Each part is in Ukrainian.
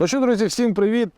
Ну що, друзі, всім привіт!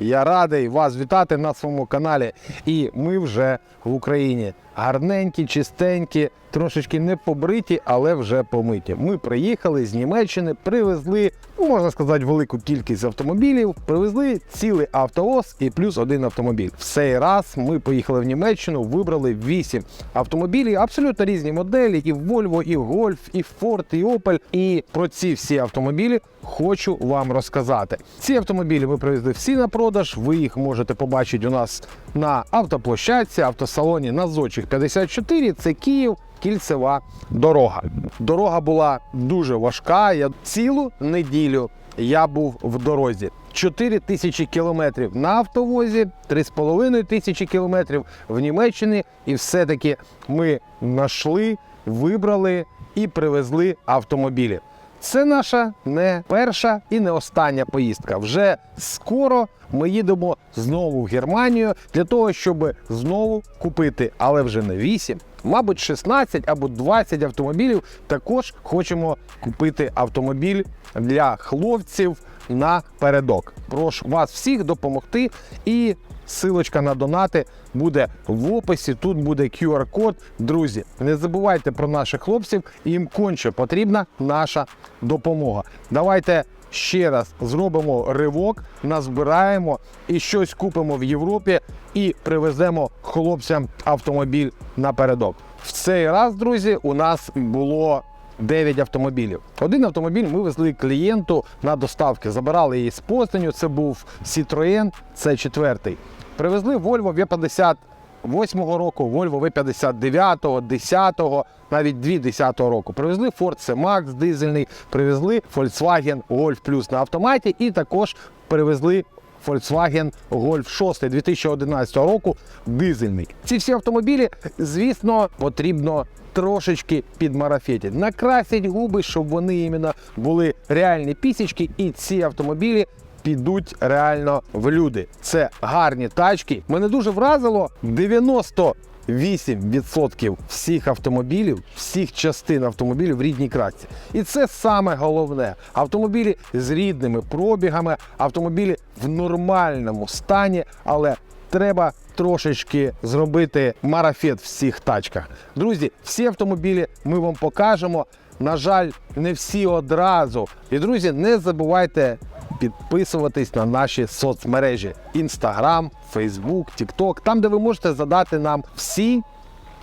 Я радий вас вітати на своєму каналі. І ми вже в Україні. Гарненькі, чистенькі, трошечки не побриті, але вже помиті. Ми приїхали з Німеччини, привезли, ну, можна сказати, велику кількість автомобілів. Привезли цілий автовоз і плюс один автомобіль. В цей раз ми поїхали в Німеччину, вибрали 8 автомобілів, абсолютно різні моделі: і Volvo, і Golf, і Ford, і Opel. І про ці всі автомобілі хочу вам розказати. Ці автомобілі ми привезли всі на продаж. Ви їх можете побачити у нас на автоплощадці, автосалоні на Зочих 54. Це Київ. Кільцева дорога. Дорога була дуже важка. Я цілу неділю я був в дорозі. 4 тисячі кілометрів на автовозі, 3,5 тисячі кілометрів в Німеччині. І все-таки ми знайшли, вибрали і привезли автомобілі. Це наша не перша і не остання поїздка. Вже скоро ми їдемо знову в Германію для того, щоб знову купити, але вже не 8, мабуть, 16 або 20 автомобілів. Також хочемо купити автомобіль для хлопців на передок. Прошу вас всіх допомогти і. Силочка на донати буде в описі. Тут буде QR-код. Друзі, не забувайте про наших хлопців. Їм конче потрібна наша допомога. Давайте ще раз зробимо ривок, назбираємо і щось купимо в Європі і привеземо хлопцям автомобіль напередок. В цей раз, друзі, у нас було 9 автомобілів. Один автомобіль ми везли клієнту на доставки. Забирали її з Постаню. Це був Citroën, це четвертий. Привезли Volvo V50 8-го року, Volvo V59, 10-го, навіть 2 10-го року. Привезли Ford C-Max дизельний, привезли Volkswagen Golf Plus на автоматі і також привезли Volkswagen Golf 6 2011 року дизельний. Ці всі автомобілі, звісно, потрібно трошечки підмарафетити. Накрасять губи, щоб вони іменно були реальні пісічки, і ці автомобілі підуть реально в люди. Це гарні тачки. Мене дуже вразило 90 8% всіх автомобілів, всіх частин автомобілів в рідній красці. І це саме головне. Автомобілі з рідними пробігами, автомобілі в нормальному стані, але треба трошечки зробити марафет в всіх тачках. Друзі, всі автомобілі ми вам покажемо. На жаль, не всі одразу. І друзі, не забувайте підписуватись на наші соцмережі: Instagram, Facebook, TikTok, там, де ви можете задати нам всі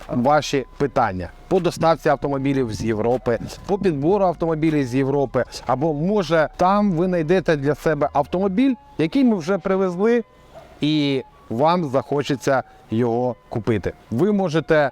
ваші питання. По доставці автомобілів з Європи, по підбору автомобілів з Європи, або може там ви знайдете для себе автомобіль, який ми вже привезли, і вам захочеться його купити. Ви можете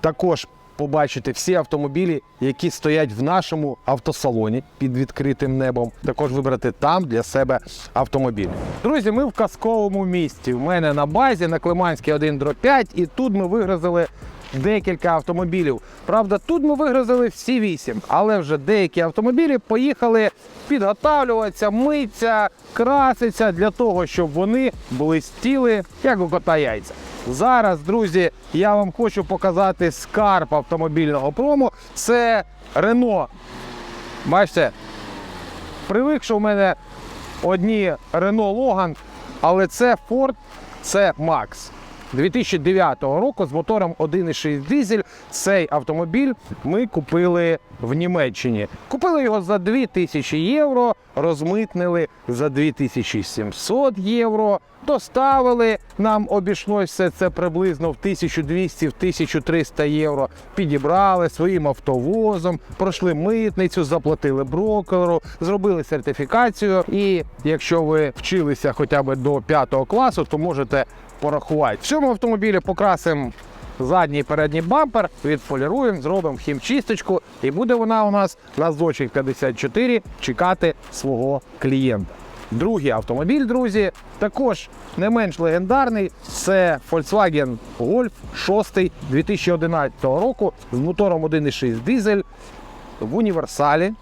також побачити всі автомобілі, які стоять в нашому автосалоні під відкритим небом. Також вибрати там для себе автомобіль. Друзі, ми в казковому місті. У мене на базі на Климанській 1 дро 5, і тут ми вигрузили декілька автомобілів. Правда, тут ми вигрузили всі вісім, але вже деякі автомобілі поїхали підготавлюватися, митися, краситься для того, щоб вони блистіли, як у кота яйця. Зараз, друзі, я вам хочу показати скарб автомобільного прому. Це Renault. Бачите, привик, що в мене одні Renault Logan, але це Ford, це Max. 2009 року з мотором 1,6 дизель. Цей автомобіль ми купили в Німеччині. Купили його за 2000 євро, розмитнили за 2700 євро. Доставили, нам обійшлося все це приблизно в 1200-1300 євро. Підібрали своїм автовозом, пройшли митницю, заплатили брокеру, зробили сертифікацію. І якщо ви вчилися хоча б до 5 класу, то можете порахувати. В цьому автомобілі покрасимо задній і передній бампер, відполіруємо, зробимо хімчисточку, і буде вона у нас на зочих 54 чекати свого клієнта. Другий автомобіль, друзі, також не менш легендарний. Це Volkswagen Golf 6 2011 року з мотором 1,6 дизель в універсалі.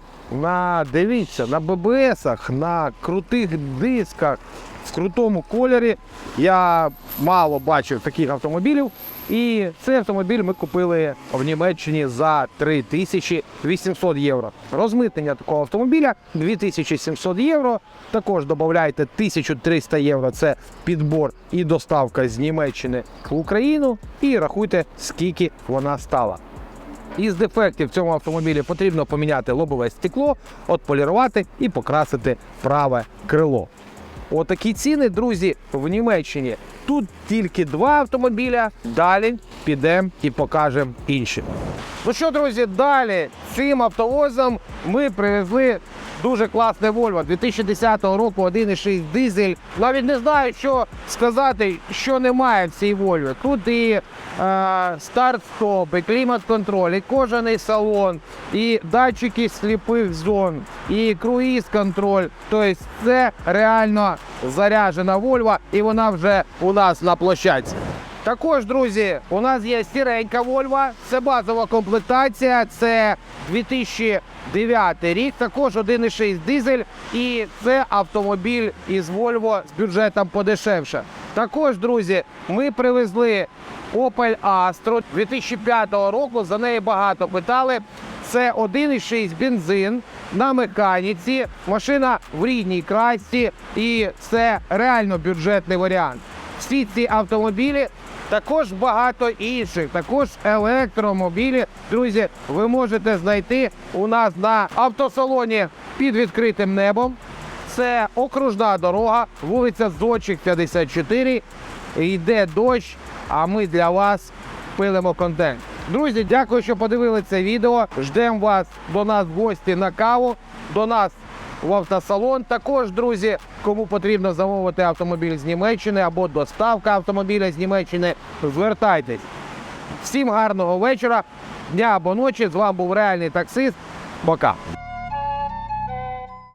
на дивіться, на ББСах, на крутих дисках в крутому кольорі. Я мало бачив таких автомобілів. І цей автомобіль ми купили в Німеччині за 3800 євро. Розмитнення такого автомобіля 2700 євро. Також додайте 1300 євро. Це підбор і доставка з Німеччини в Україну. І рахуйте, скільки вона стала. Із дефектів цьому автомобілі потрібно поміняти лобове стекло, отполірувати і покрасити праве крило. Отакі ціни, друзі, в Німеччині. Тут тільки два автомобіля. Далі підемо і покажемо інші. Ну що, друзі, далі цим автовозом ми привезли дуже класне Volvo 2010 року 1,6 дизель. Навіть не знаю, що сказати, що немає в цій Volvo. Тут і е, старт-стоп, і клімат-контроль, і кожаний салон, і датчики сліпих зон, і круїз-контроль. Тобто це реально заряджена Volvo, і вона вже у нас на площадці. Також, друзі, у нас є сіренька Volvo, це базова комплектація, це 2009 рік, також 1,6 дизель, і це автомобіль із Volvo з бюджетом подешевше. Також, друзі, ми привезли Opel Astra 2005 року. За неї багато питали. Це 1,6 бензин на механіці, машина в рідній красці, і це реально бюджетний варіант. Всі ці автомобілі також багато інших, також електромобілі. Друзі, ви можете знайти у нас на автосалоні під відкритим небом. Це окружна дорога, вулиця Зодчих, 54. Йде дощ, а ми для вас пилимо контент. Друзі, дякую, що подивилися відео. Ждемо вас до нас в гості на каву, до нас в автосалон. Також, друзі, кому потрібно замовити автомобіль з Німеччини або доставка автомобіля з Німеччини, звертайтесь. Всім гарного вечора, дня або ночі. З вами був реальний таксист. Пока.